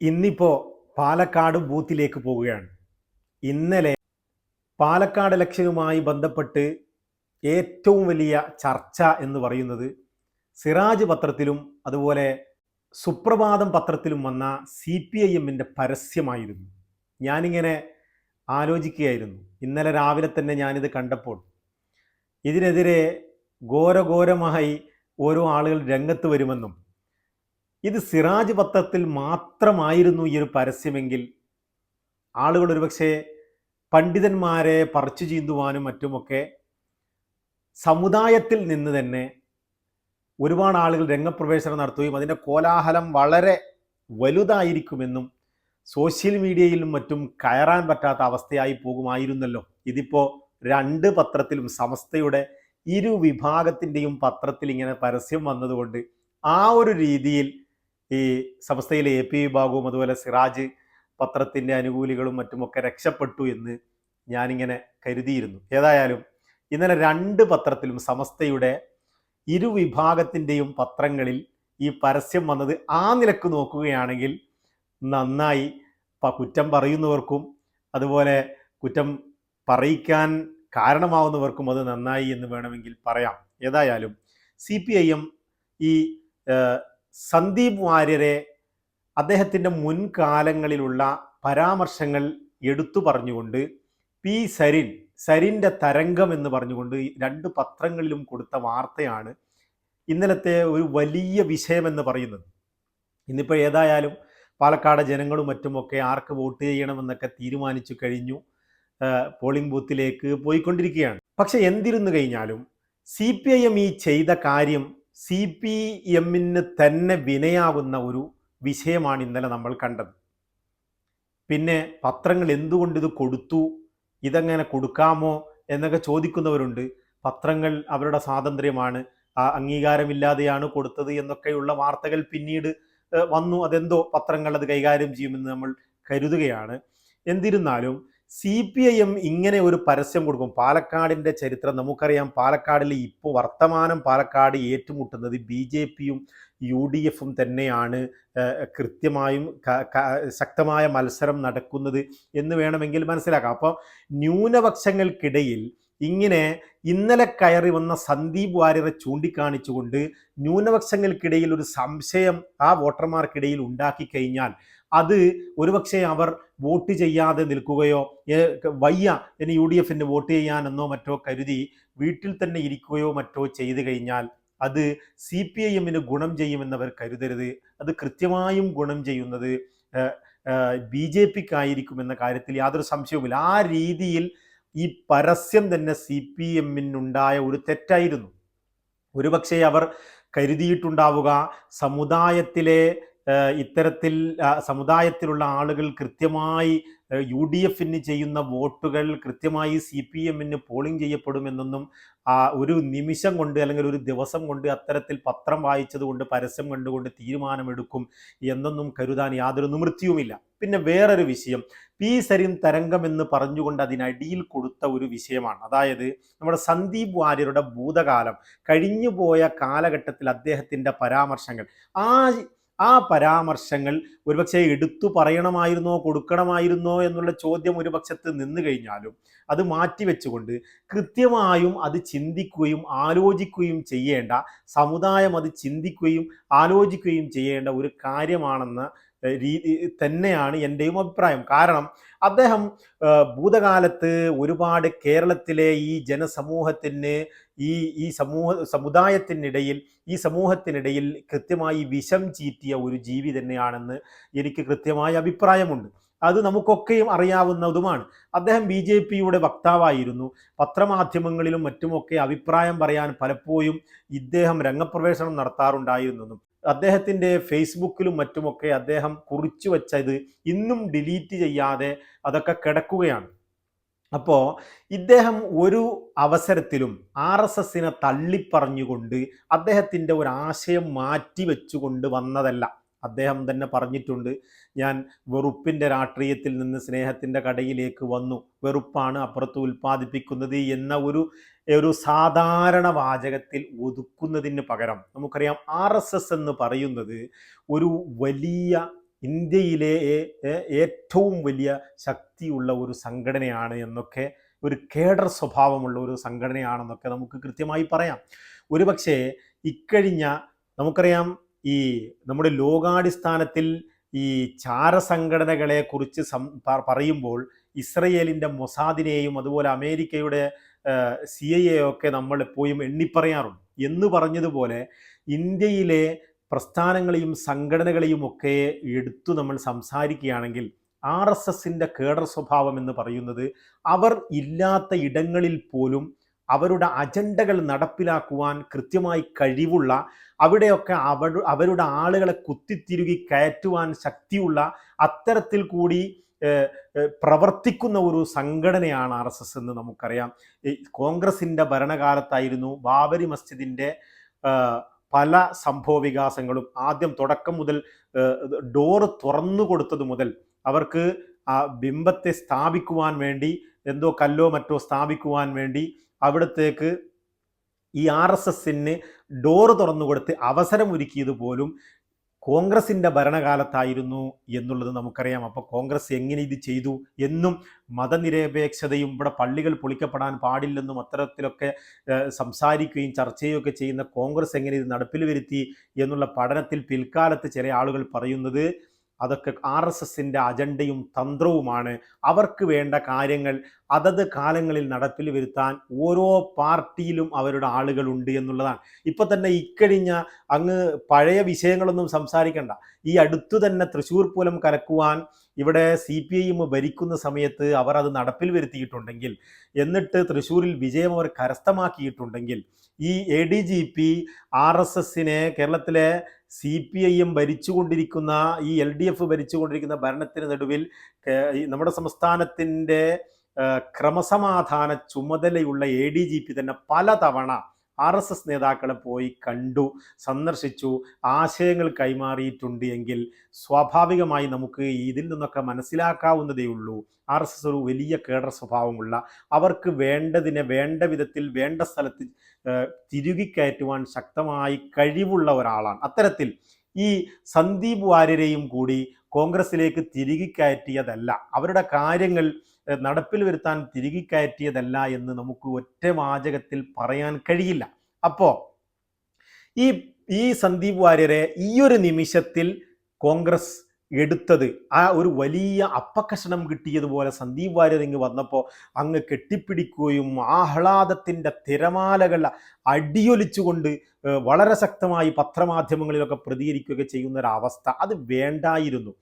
ഇന്നിപ്പോൾ പാലക്കാട് ബൂത്തിലേക്ക് പോവുകയാണ്. ഇന്നലെ പാലക്കാട് ഇലക്ഷനുമായി ബന്ധപ്പെട്ട് ഏറ്റവും വലിയ ചർച്ച എന്ന് പറയുന്നത് സിറാജ് പത്രത്തിലും അതുപോലെ സുപ്രഭാതം പത്രത്തിലും വന്ന സി പി ഐ എമ്മിന്റെ പരസ്യമായിരുന്നു. ഞാനിങ്ങനെ ആലോചിക്കുകയായിരുന്നു. ഇന്നലെ രാവിലെ തന്നെ ഞാനിത് കണ്ടപ്പോൾ. ഇതിനെതിരെ ഘോരഘോരമായി ഓരോ ആളുകൾ രംഗത്ത് വരുമെന്നും ഇത് സിറാജ് പത്രത്തിൽ മാത്രമായിരുന്നു ഈ ഒരു പരസ്യമെങ്കിൽ ആളുകൾ ഒരുപക്ഷെ പണ്ഡിതന്മാരെ പറിച്ചു ചീന്തുവാനും മറ്റുമൊക്കെ സമുദായത്തിൽ നിന്ന് തന്നെ ഒരുപാട് ആളുകൾ രംഗപ്രവേശനം നടത്തുകയും അതിന്റെ കോലാഹലം വളരെ വലുതായിരിക്കുമെന്നും സോഷ്യൽ മീഡിയയിലും മറ്റും കയറാൻ പറ്റാത്ത അവസ്ഥയായി പോകുമായിരുന്നല്ലോ. ഇതിപ്പോൾ രണ്ട് പത്രത്തിലും സമസ്തയുടെ ഇരു വിഭാഗത്തിന്റെയും പത്രത്തിൽ ഇങ്ങനെ പരസ്യം വന്നതുകൊണ്ട് ആ ഒരു രീതിയിൽ ഈ സംസ്ഥയിലെ എ പി വിഭാഗവും അതുപോലെ സിറാജ് പത്രത്തിന്റെ അനുകൂലികളും മറ്റുമൊക്കെ രക്ഷപ്പെട്ടു എന്ന് ഞാനിങ്ങനെ കരുതിയിരുന്നു. ഏതായാലും ഇന്നലെ രണ്ട് പത്രത്തിലും സമസ്തയുടെ ഇരുവിഭാഗത്തിന്റെയും പത്രങ്ങളിൽ ഈ പരസ്യം വന്നത് ആ നിലയ്ക്ക് നോക്കുകയാണെങ്കിൽ നന്നായി കുറ്റം പറയുന്നവർക്കും അതുപോലെ കുറ്റം പറയിക്കാൻ കാരണമാവുന്നവർക്കും അത് നന്നായി എന്ന് വേണമെങ്കിൽ പറയാം. ഏതായാലും സി പി ഐ എം ഈ സന്ദീപ് വാര്യരെ അദ്ദേഹത്തിന്റെ മുൻകാലങ്ങളിലുള്ള പരാമർശങ്ങൾ എടുത്തു പറഞ്ഞുകൊണ്ട് പി സരിൻ സരിന്റെ തരംഗം എന്ന് പറഞ്ഞുകൊണ്ട് രണ്ട് പത്രങ്ങളിലും കൊടുത്ത വാർത്തയാണ് ഇന്നലത്തെ ഒരു വലിയ വിഷയമെന്ന് പറയുന്നത്. ഇന്നിപ്പോൾ ഏതായാലും പാലക്കാട് ജനങ്ങളും മറ്റുമൊക്കെ ആർക്ക് വോട്ട് ചെയ്യണമെന്നൊക്കെ തീരുമാനിച്ചു കഴിഞ്ഞു പോളിംഗ് ബൂത്തിലേക്ക് പോയിക്കൊണ്ടിരിക്കുകയാണ്. പക്ഷെ എന്തിരുന്നു കഴിഞ്ഞാലും സി പി ഐ എം ഈ ചെയ്ത കാര്യം സി പി എമ്മിന് തന്നെ വിനയാവുന്ന ഒരു വിഷയമാണ് ഇന്നലെ നമ്മൾ കണ്ടത്. പിന്നെ പത്രങ്ങൾ എന്തുകൊണ്ട് ഇത് കൊടുത്തു? ഇതെങ്ങനെ കൊടുക്കാമോ എന്നൊക്കെ ചോദിക്കുന്നവരുണ്ട്. പത്രങ്ങൾ അവരുടെ സ്വാതന്ത്ര്യമാണ് അംഗീകാരമില്ലാതെയാണ് കൊടുത്തത് എന്നൊക്കെയുള്ള വാർത്തകൾ പിന്നീട് വന്നു. അതെന്തോ പത്രങ്ങൾ അത് കൈകാര്യം ചെയ്യുമെന്ന് നമ്മൾ കരുതുകയാണ്. എന്നിരുന്നാലും സി പി ഐ എം ഇങ്ങനെ ഒരു പരസ്യം കൊടുക്കും. പാലക്കാടിന്റെ ചരിത്രം നമുക്കറിയാം. പാലക്കാടിൽ ഇപ്പോൾ വർത്തമാനം പാലക്കാട് ഏറ്റുമുട്ടുന്നത് ബി ജെ പിയും യു ഡി എഫും തന്നെയാണ്. കൃത്യമായും ശക്തമായ മത്സരം നടക്കുന്നത് എന്ന് വേണമെങ്കിൽ മനസ്സിലാക്കാം. അപ്പോൾ ന്യൂനപക്ഷങ്ങൾക്കിടയിൽ ഇങ്ങനെ ഇന്നലെ കയറി വന്ന സന്ദീപ് വാര്യരെ ചൂണ്ടിക്കാണിച്ചുകൊണ്ട് ന്യൂനപക്ഷങ്ങൾക്കിടയിൽ ഒരു സംശയം ആ വോട്ടർമാർക്കിടയിൽ ഉണ്ടാക്കി കഴിഞ്ഞാൽ അത് ഒരുപക്ഷെ അവർ വോട്ട് ചെയ്യാതെ നിൽക്കുകയോ വയ്യ ഇനി യു ഡി എഫിന് വോട്ട് ചെയ്യാനെന്നോ മറ്റോ കരുതി വീട്ടിൽ തന്നെ ഇരിക്കുകയോ മറ്റോ ചെയ്തു കഴിഞ്ഞാൽ അത് സി പി ഐ എമ്മിന് ഗുണം ചെയ്യുമെന്നവർ കരുതരുത്. അത് കൃത്യമായും ഗുണം ചെയ്യുന്നത് ബി ജെ പിക്കായിരിക്കുമെന്ന കാര്യത്തിൽ യാതൊരു സംശയവുമില്ല. ആ രീതിയിൽ ഈ പരസ്യം തന്നെ സി പി എമ്മിനുണ്ടായ ഒരു തെറ്റായിരുന്നു. ഒരുപക്ഷെ അവർ കരുതിയിട്ടുണ്ടാവുക സമുദായത്തിലെ ഇത്തരത്തിൽ സമുദായത്തിലുള്ള ആളുകൾ കൃത്യമായി യു ഡി എഫിന് ചെയ്യുന്ന വോട്ടുകൾ കൃത്യമായി സി പി എമ്മിന് പോളിംഗ് ചെയ്യപ്പെടുമെന്നൊന്നും ഒരു നിമിഷം കൊണ്ട് അല്ലെങ്കിൽ ഒരു ദിവസം കൊണ്ട് അത്തരത്തിൽ പത്രം വായിച്ചത് കൊണ്ട് പരസ്യം കണ്ടുകൊണ്ട് തീരുമാനമെടുക്കും എന്നൊന്നും കരുതാൻ യാതൊരു നിവൃത്തിയുമില്ല. പിന്നെ വേറൊരു വിഷയം. പി സരിം തരംഗം എന്ന് പറഞ്ഞുകൊണ്ട് അതിനടിയിൽ കൊടുത്ത ഒരു വിഷയമാണ്. അതായത് നമ്മുടെ സന്ദീപ് വാര്യരുടെ ഭൂതകാലം കഴിഞ്ഞുപോയ കാലഘട്ടത്തിൽ അദ്ദേഹത്തിന്റെ പരാമർശങ്ങൾ. ആ ആ പരാമർശങ്ങൾ ഒരുപക്ഷെ എടുത്തു പറയണമായിരുന്നോ കൊടുക്കണമായിരുന്നോ എന്നുള്ള ചോദ്യം ഒരു പക്ഷത്ത് നിന്ന് കഴിഞ്ഞാലും അത് മാറ്റിവെച്ചുകൊണ്ട് കൃത്യമായും അത് ചിന്തിക്കുകയും ആലോചിക്കുകയും ചെയ്യേണ്ട സമുദായം അത് ചിന്തിക്കുകയും ആലോചിക്കുകയും ചെയ്യേണ്ട ഒരു കാര്യമാണെന്ന രീതി തന്നെയാണ് എന്റെയും അഭിപ്രായം. കാരണം അദ്ദേഹം ഭൂതകാലത്ത് ഒരുപാട് കേരളത്തിലെ ഈ ജനസമൂഹത്തിന് ഈ ഈ സമൂഹ സമുദായത്തിനിടയിൽ ഈ സമൂഹത്തിനിടയിൽ കൃത്യമായി വിഷം ചീറ്റിയ ഒരു ജീവി തന്നെയാണെന്ന് എനിക്ക് കൃത്യമായ അഭിപ്രായമുണ്ട്. അത് നമുക്കൊക്കെയും അറിയാവുന്നതുമാണ്. അദ്ദേഹം ബി ജെ പിയുടെ വക്താവായിരുന്നു. പത്രമാധ്യമങ്ങളിലും മറ്റുമൊക്കെ അഭിപ്രായം പറയാൻ പലപ്പോഴും ഇദ്ദേഹം രംഗപ്രവേശനം നടത്താറുണ്ടായിരുന്നെന്നും അദ്ദേഹത്തിന്റെ ഫേസ്ബുക്കിലും മറ്റുമൊക്കെ അദ്ദേഹം കുറിച്ചു വച്ചത് ഇന്നും ഡിലീറ്റ് ചെയ്യാതെ അതൊക്കെ കിടക്കുകയാണ്. അപ്പോൾ ഇദ്ദേഹം ഒരു അവസരത്തിലും ആർ എസ് എസിനെ തള്ളിപ്പറഞ്ഞുകൊണ്ട് അദ്ദേഹത്തിന്റെ ഒരു ആശയം മാറ്റി വെച്ചുകൊണ്ട് വന്നതല്ല. അദ്ദേഹം തന്നെ പറഞ്ഞിട്ടുണ്ട് ഞാൻ വെറുപ്പിന്റെ രാഷ്ട്രീയത്തിൽ നിന്ന് സ്നേഹത്തിന്റെ കടയിലേക്ക് വന്നു. വെറുപ്പാണ് അപ്പുറത്ത് ഉൽപ്പാദിപ്പിക്കുന്നത് എന്ന ഒരു ഒരു സാധാരണ വാചകത്തിൽ ഒതുക്കുന്നതിന് പകരം നമുക്കറിയാം ആർ എന്ന് പറയുന്നത് ഒരു വലിയ ഇന്ത്യയിലെ ഏറ്റവും വലിയ ശക്തിയുള്ള ഒരു സംഘടനയാണ് എന്നൊക്കെ ഒരു കേഡർ സ്വഭാവമുള്ള ഒരു സംഘടനയാണെന്നൊക്കെ നമുക്ക് കൃത്യമായി പറയാം. ഒരുപക്ഷേ ഇക്കഴിഞ്ഞ നമുക്കറിയാം ഈ നമ്മുടെ ലോകാടിസ്ഥാനത്തിൽ ഈ ചാരസംഘടനകളെ കുറിച്ച് സം പറയുമ്പോൾ ഇസ്രയേലിന്റെ മൊസാദിനെയും അതുപോലെ അമേരിക്കയുടെ സി ഐ എ ഒക്കെ നമ്മൾ എപ്പോഴും എണ്ണിപ്പറയാറുണ്ട്. എന്ന് പറഞ്ഞതുപോലെ ഇന്ത്യയിലെ പ്രസ്ഥാനങ്ങളെയും സംഘടനകളെയും ഒക്കെ എടുത്തു നമ്മൾ സംസാരിക്കുകയാണെങ്കിൽ ആർ എസ് എസിന്റെ കേഡർ സ്വഭാവം എന്ന് പറയുന്നത് അവർ ഇല്ലാത്ത ഇടങ്ങളിൽ പോലും അവരുടെ അജണ്ടകൾ നടപ്പിലാക്കുവാൻ കൃത്യമായി കഴിവുള്ള അവിടെയൊക്കെ അവ അവരുടെ ആളുകളെ കുത്തിത്തിരുകി കയറ്റുവാൻ ശക്തിയുള്ള അത്തരത്തിൽ കൂടി പ്രവർത്തിക്കുന്ന ഒരു സംഘടനയാണ് ആർ എസ് എസ് എന്ന് നമുക്കറിയാം. കോൺഗ്രസിന്റെ ഭരണകാലത്തായിരുന്നു ബാബരി മസ്ജിദിന്റെ പല സംഭവ വികാസങ്ങളും ആദ്യം തുടക്കം മുതൽ ഡോറ് തുറന്നു കൊടുത്തത് മുതൽ അവർക്ക് ആ ബിംബത്തെ സ്ഥാപിക്കുവാൻ വേണ്ടി എന്തോ കല്ലോ മറ്റോ സ്ഥാപിക്കുവാൻ വേണ്ടി അവിടത്തേക്ക് ഈ ആർ എസ് എസിന് ഡോറ് തുറന്നു കൊടുത്ത് അവസരമൊരുക്കിയത് പോലും കോൺഗ്രസിന്റെ ഭരണകാലത്തായിരുന്നു എന്നുള്ളത് നമുക്കറിയാം. അപ്പോൾ കോൺഗ്രസ് എങ്ങനെ ഇത് ചെയ്തു എന്നും മതനിരപേക്ഷതയും ഇവിടെ പള്ളികൾ പൊളിക്കപ്പെടാൻ പാടില്ലെന്നും അത്തരത്തിലൊക്കെ സംസാരിക്കുകയും ചർച്ച ചെയ്യുകയൊക്കെ ചെയ്യുന്ന കോൺഗ്രസ് എങ്ങനെ ഇത് നടപ്പിൽ വരുത്തി എന്നുള്ള പഠനത്തിൽ പിൽക്കാലത്ത് ചില ആളുകൾ പറയുന്നത് അതൊക്കെ ആർ എസ് എസിന്റെ അജണ്ടയും തന്ത്രവുമാണ്. അവർക്ക് വേണ്ട കാര്യങ്ങൾ അതത് കാലങ്ങളിൽ നടപ്പിൽ വരുത്താൻ ഓരോ പാർട്ടിയിലും അവരുടെ ആളുകളുണ്ട് എന്നുള്ളതാണ്. ഇപ്പം തന്നെ ഇക്കഴിഞ്ഞ അങ്ങ് പഴയ വിഷയങ്ങളൊന്നും സംസാരിക്കണ്ട. ഈ അടുത്തു തന്നെ തൃശ്ശൂർ പൂലം കലക്കുവാൻ ഇവിടെ സി പി ഐ ഭരിക്കുന്ന സമയത്ത് അവർ അത് നടപ്പിൽ വരുത്തിയിട്ടുണ്ടെങ്കിൽ എന്നിട്ട് തൃശ്ശൂരിൽ വിജയം അവർ കരസ്ഥമാക്കിയിട്ടുണ്ടെങ്കിൽ ഈ A D G P R S എസിനെ കേരളത്തിലെ സി പി ഐ എം ഭരിച്ചുകൊണ്ടിരിക്കുന്ന ഈ എൽ ഡി എഫ് ഭരിച്ചുകൊണ്ടിരിക്കുന്ന ഭരണത്തിന് നടുവിൽ നമ്മുടെ സംസ്ഥാനത്തിന്റെ ക്രമസമാധാന ചുമതലയുള്ള എ ഡി ജി പി തന്നെ പലതവണ ആർ എസ് എസ് നേതാക്കളെ പോയി കണ്ടു സന്ദർശിച്ചു ആശയങ്ങൾ കൈമാറിയിട്ടുണ്ട് എങ്കിൽ സ്വാഭാവികമായി നമുക്ക് ഇതിൽ നിന്നൊക്കെ മനസ്സിലാക്കാവുന്നതേ ഉള്ളൂ. ആർ എസ് എസ് ഒരു വലിയ കേഡർ സ്വഭാവമുള്ള അവർക്ക് വേണ്ടതിനെ വേണ്ട വിധത്തിൽ വേണ്ട സ്ഥലത്ത് തിരുകി തിരുകിക്കയറ്റുവാൻ ശക്തമായി കഴിവുള്ള ഒരാളാണ്. അത്തരത്തിൽ ഈ സന്ദീപ് വാര്യരെയും കൂടി കോൺഗ്രസിലേക്ക് തിരികെ കയറ്റിയതല്ല. അവരുടെ കാര്യങ്ങൾ നടപ്പിൽ വരുത്താൻ തിരികെ കയറ്റിയതല്ല എന്ന് നമുക്ക് ഒറ്റ വാചകത്തിൽ പറയാൻ കഴിയില്ല. അപ്പോൾ ഈ ഈ സന്ദീപ് വാര്യരെ ഈ ഒരു നിമിഷത്തിൽ കോൺഗ്രസ് എടുത്തത് ആ ഒരു വലിയ അപ്പക്കഷണം കിട്ടിയതുപോലെ സന്ദീപ് വാര്യർ ഇങ്ങ് വന്നപ്പോൾ അങ്ങ് കെട്ടിപ്പിടിക്കുകയും ആഹ്ലാദത്തിന്റെ തിരമാലകൾ അടിയൊലിച്ചുകൊണ്ട് വളരെ ശക്തമായി പത്രമാധ്യമങ്ങളിലൊക്കെ പ്രതികരിക്കുകയൊക്കെ ചെയ്യുന്ന ഒരു അവസ്ഥ അത് വേണ്ടായിരുന്നു.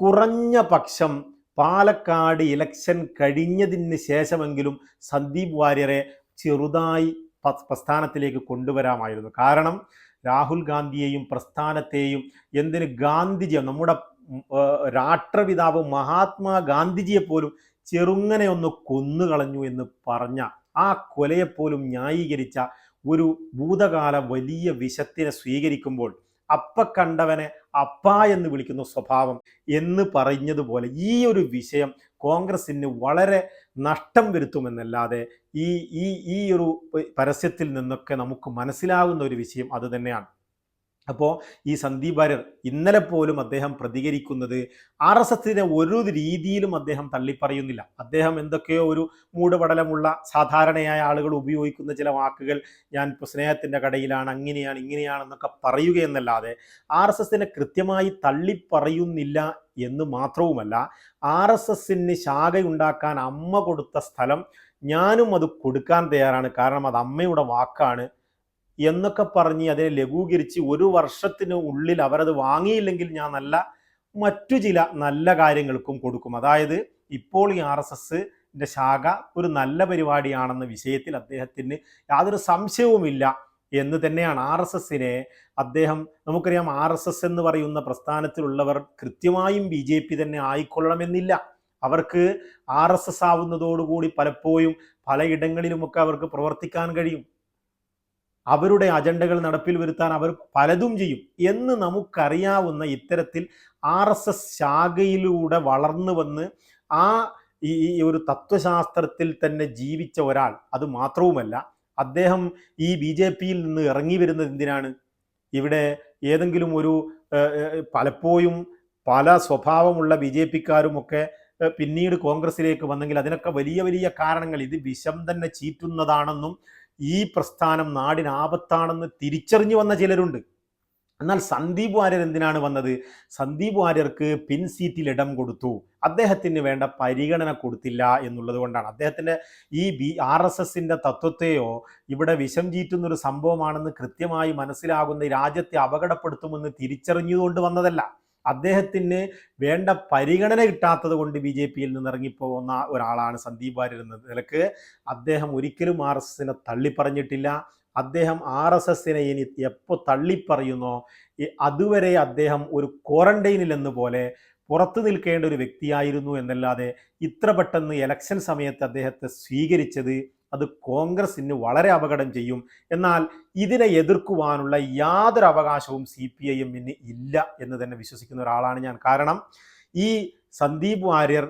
കുറഞ്ഞ പക്ഷം പാലക്കാട് ഇലക്ഷൻ കഴിഞ്ഞതിന് ശേഷമെങ്കിലും സന്ദീപ് വാര്യരെ ചെറുതായി പ്രസ്ഥാനത്തിലേക്ക് കൊണ്ടുവരാമായിരുന്നു. കാരണം രാഹുൽ ഗാന്ധിയെയും പ്രസ്ഥാനത്തെയും എന്തിന് ഗാന്ധിജിയെ നമ്മുടെ രാഷ്ട്രപിതാവ് മഹാത്മാ ഗാന്ധിജിയെ പോലും ചെറുങ്ങനെ ഒന്ന് കൊന്നുകളഞ്ഞു എന്ന് പറഞ്ഞ ആ കൊലയെപ്പോലും ന്യായീകരിച്ച ഒരു ഭൂതകാല വലിയ വിഷത്തിനെ സ്വീകരിക്കുമ്പോൾ അപ്പ കണ്ടവനെ അപ്പ എന്ന് വിളിക്കുന്ന സ്വഭാവം എന്ന് പറഞ്ഞതുപോലെ ഈ ഒരു വിഷയം കോൺഗ്രസിന് വളരെ നഷ്ടം വരുത്തുമെന്നല്ലാതെ ഈ ഈ ഈ ഒരു പരസ്യത്തിൽ നിന്നൊക്കെ നമുക്ക് മനസ്സിലാകുന്ന ഒരു വിഷയം അത് തന്നെയാണ്. അപ്പോൾ ഈ സന്ദീപ് വാര്യർ ഇന്നലെ പോലും അദ്ദേഹം പ്രതികരിക്കുന്നത് ആർ എസ് എസിനെ ഒരു രീതിയിലും അദ്ദേഹം തള്ളിപ്പറയുന്നില്ല. അദ്ദേഹം എന്തൊക്കെയോ ഒരു മൂടുപടലമുള്ള സാധാരണയായ ആളുകൾ ഉപയോഗിക്കുന്ന ചില വാക്കുകൾ ഞാൻ ഇപ്പോൾ സ്നേഹത്തിന്റെ കടയിലാണ് അങ്ങനെയാണ് ഇങ്ങനെയാണെന്നൊക്കെ പറയുകയെന്നല്ലാതെ ആർ എസ് എസിനെ കൃത്യമായി തള്ളിപ്പറയുന്നില്ല എന്ന് മാത്രവുമല്ല ആർ എസ് എസിന് ശാഖയുണ്ടാക്കാൻ അമ്മ കൊടുത്ത സ്ഥലം ഞാനും അത് കൊടുക്കാൻ തയ്യാറാണ്. കാരണം അത് അമ്മയുടെ വാക്കാണ്. എന്നൊക്കെ പറഞ്ഞ് അതിനെ ലഘൂകരിച്ച് ഒരു വർഷത്തിന് ഉള്ളിൽ അവരത് വാങ്ങിയില്ലെങ്കിൽ ഞാൻ നല്ല മറ്റു ചില നല്ല കാര്യങ്ങൾക്കും കൊടുക്കും. അതായത് ഇപ്പോൾ ഈ ആർ എസ് എസിന്റെ ശാഖ ഒരു നല്ല പരിപാടിയാണെന്ന വിഷയത്തിൽ അദ്ദേഹത്തിന് യാതൊരു സംശയവുമില്ല എന്ന് തന്നെയാണ് ആർ എസ് എസിനെ അദ്ദേഹം നമുക്കറിയാം ആർ എസ് എസ് എന്ന് പറയുന്ന പ്രസ്ഥാനത്തിലുള്ളവർ കൃത്യമായും ബി ജെ പി തന്നെ ആയിക്കൊള്ളണമെന്നില്ല. അവർക്ക് ആർ എസ് എസ് ആവുന്നതോടുകൂടി പലപ്പോഴും പലയിടങ്ങളിലുമൊക്കെ അവർക്ക് പ്രവർത്തിക്കാൻ കഴിയും. അവരുടെ അജണ്ടകൾ നടപ്പിൽ വരുത്താൻ അവർ പലതും ചെയ്യും എന്ന് നമുക്കറിയാവുന്ന ഇത്തരത്തിൽ ആർ എസ് എസ് ശാഖയിലൂടെ വളർന്നു വന്ന് ആ ഈ ഒരു തത്വശാസ്ത്രത്തിൽ തന്നെ ജീവിച്ച ഒരാൾ. അത് മാത്രവുമല്ല അദ്ദേഹം ഈ ബി ജെ പിയിൽ നിന്ന് ഇറങ്ങി വരുന്നത് എന്തിനാണ്? ഇവിടെ ഏതെങ്കിലും ഒരു പലപ്പോഴും പല സ്വഭാവമുള്ള ബി ജെ പിക്കാരുമൊക്കെ പിന്നീട് കോൺഗ്രസിലേക്ക് വന്നെങ്കിൽ അതിനൊക്കെ വലിയ വലിയ കാരണങ്ങൾ. ഇത് വിഷം തന്നെ ചീറ്റുന്നതാണെന്നും ഈ പ്രസ്ഥാനം നാടിനാപത്താണെന്ന് തിരിച്ചറിഞ്ഞു വന്ന ചിലരുണ്ട്. എന്നാൽ സന്ദീപ് വാര്യർ എന്തിനാണ് വന്നത്? സന്ദീപ് വാര്യർക്ക് പിൻ സീറ്റിൽ ഇടം കൊടുത്തു. അദ്ദേഹത്തിന് വേണ്ട പരിഗണന കൊടുത്തില്ല എന്നുള്ളത് കൊണ്ടാണ്. അദ്ദേഹത്തിന്റെ ഈ ബി ആർ എസ് എസിന്റെ തത്വത്തെയോ ഇവിടെ വിഷം ചീറ്റുന്നൊരു സംഭവമാണെന്ന് കൃത്യമായി മനസ്സിലാകുന്ന രാജ്യത്തെ അപകടപ്പെടുത്തുമെന്ന് തിരിച്ചറിഞ്ഞുകൊണ്ട് വന്നതല്ല. അദ്ദേഹത്തിന് വേണ്ട പരിഗണന കിട്ടാത്തത് കൊണ്ട് ബി ജെ പിയിൽ നിന്ന് ഇറങ്ങിപ്പോകുന്ന ഒരാളാണ് സന്ദീപ് വാര്യർ എന്ന നിലയ്ക്ക്. അദ്ദേഹം ഒരിക്കലും ആർ എസ് എസിനെ തള്ളിപ്പറഞ്ഞിട്ടില്ല. അദ്ദേഹം ആർ എസ് എസിനെ ഇനി എപ്പോൾ തള്ളിപ്പറയുന്നോ അതുവരെ അദ്ദേഹം ഒരു ക്വാറന്റൈനിൽ എന്ന പോലെ പുറത്തു നിൽക്കേണ്ട ഒരു വ്യക്തിയായിരുന്നു എന്നല്ലാതെ ഇത്ര പെട്ടെന്ന് ഇലക്ഷൻ സമയത്ത് അദ്ദേഹത്തെ സ്വീകരിച്ചത് അത് കോൺഗ്രസിന് വളരെ അപകടം ചെയ്യും. എന്നാൽ ഇതിനെ എതിർക്കുവാനുള്ള യാതൊരു അവകാശവും സി പി ഐ എമ്മിന് ഇല്ല എന്ന് തന്നെ വിശ്വസിക്കുന്ന ഒരാളാണ് ഞാൻ. കാരണം ഈ സന്ദീപ് വാര്യർ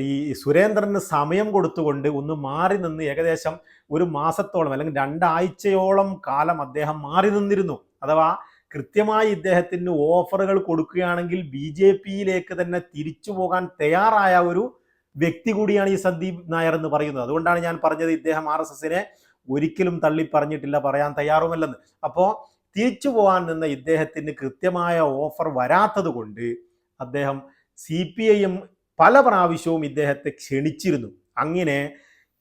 ഈ സുരേന്ദ്രന് സമയം കൊടുത്തുകൊണ്ട് ഒന്ന് മാറി നിന്ന് ഏകദേശം ഒരു മാസത്തോളം അല്ലെങ്കിൽ രണ്ടാഴ്ചയോളം കാലം അദ്ദേഹം മാറി നിന്നിരുന്നു. അഥവാ കൃത്യമായി ഇദ്ദേഹത്തിന് ഓഫറുകൾ കൊടുക്കുകയാണെങ്കിൽ ബി ജെ പിയിലേക്ക് തന്നെ തിരിച്ചു പോകാൻ തയ്യാറായ ഒരു വ്യക്തി കൂടിയാണ് ഈ സന്ദീപ് നായർ എന്ന് പറയുന്നത്. അതുകൊണ്ടാണ് ഞാൻ പറഞ്ഞത് ഇദ്ദേഹം ആർ എസ് എസിനെ ഒരിക്കലും തള്ളി പറഞ്ഞിട്ടില്ല പറയാൻ തയ്യാറുമല്ലെന്ന്. അപ്പോൾ തിരിച്ചു പോകാൻ നിന്ന ഇദ്ദേഹത്തിന് കൃത്യമായ ഓഫർ വരാത്തത് കൊണ്ട് അദ്ദേഹം സി പി ഐ എം പല പ്രാവശ്യവും ഇദ്ദേഹത്തെ ക്ഷണിച്ചിരുന്നു. അങ്ങനെ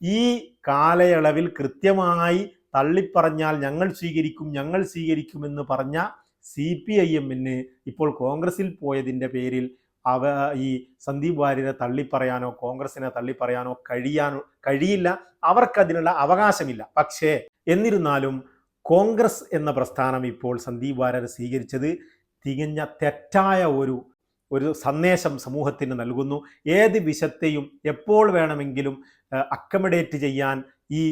ഈ കാലയളവിൽ കൃത്യമായി തള്ളിപ്പറഞ്ഞാൽ ഞങ്ങൾ സ്വീകരിക്കും ഞങ്ങൾ സ്വീകരിക്കുമെന്ന് പറഞ്ഞ സി പി ഐ എമ്മിന് ഇപ്പോൾ കോൺഗ്രസിൽ പോയതിന്റെ പേരിൽ അവ ഈ സന്ദീപ് വാര്യരെ തള്ളിപ്പറയാനോ കോൺഗ്രസിനെ തള്ളിപ്പറയാനോ കഴിയാനോ കഴിയില്ല. അവർക്കതിനുള്ള അവകാശമില്ല. പക്ഷേ എന്നിരുന്നാലും കോൺഗ്രസ് എന്ന പ്രസ്ഥാനം ഇപ്പോൾ സന്ദീപ് വാര്യർ സ്വീകരിച്ചത് തികഞ്ഞ തെറ്റായ ഒരു ഒരു സന്ദേശം സമൂഹത്തിന് നൽകുന്നു. ഏത് വിഷത്തെയും എപ്പോൾ വേണമെങ്കിലും അക്കമഡേറ്റ് ചെയ്യാൻ ഈ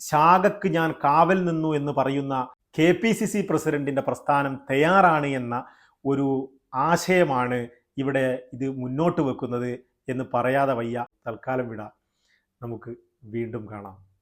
ശാഖക്ക് ഞാൻ കാവൽ നിന്നു എന്ന് പറയുന്ന കെ പി സി സി പ്രസിഡന്റിന്റെ പ്രസ്ഥാനം തയ്യാറാണ് എന്ന ഒരു ആശയമാണ് ഇവിടെ ഇത് മുന്നോട്ട് വെക്കുന്നത് എന്ന് പറയാതെ വയ്യ. തൽക്കാലം വിട. നമുക്ക് വീണ്ടും കാണാം.